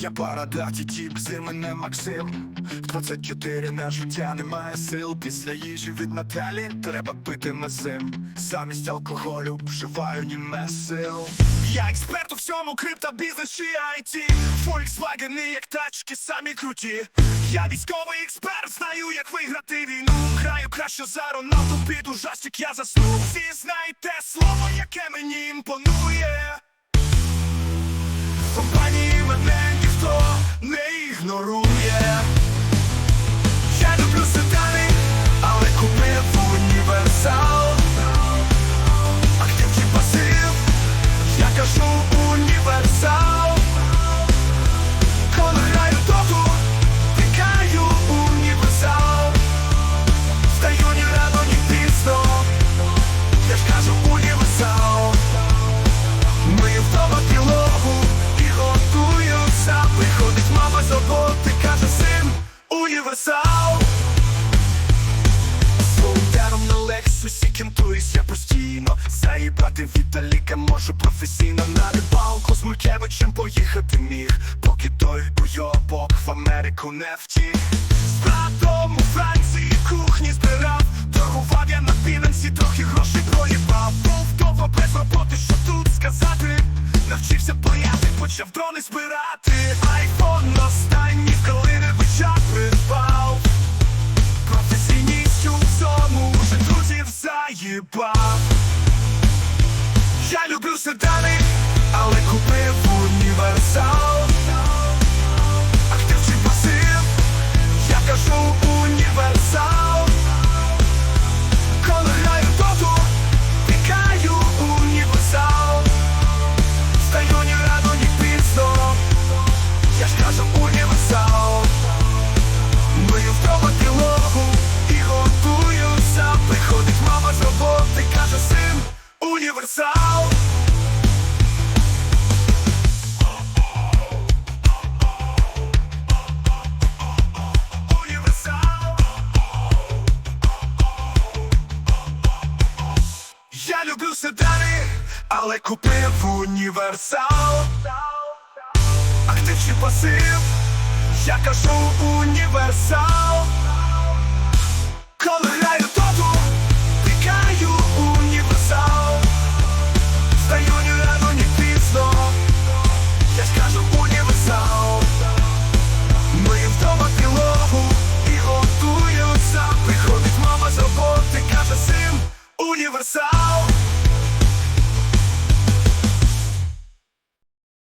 Я парадаті тіп, з мене Максим. В 24 на життя немає сил. Після їжі від Наталі треба пити мезим. Замість алкоголю вживаю німе сил. Я експерт у всьому криптобізнес чи IT Volkswagen, як тачки самі круті. Я військовий експерт, знаю, як виграти війну. Граю краще за Роналду, під ужастик я засну. Всі знаєте слово, яке мені імпонує. Ігнорує. В Америку не З братом у Франції кухні збирав. Торгував я на фінансі, трохи грошей проїбав. Був довго без роботи, що тут сказати. Навчився паяти, почав дрони збирати. Айфон останній, коли не бича придбав Професійністю в цьому вже друзів заїбав. Я люблю седани, любив седани, але купив універсал. Актив чи пасив, я кажу універсал. Коли граю доту, пікаю універсал. Стаю ні рано, ні пізно, я скажу універсал. Ми вдома пілогу і готуються. Приходить мама з роботи, каже син. Універсал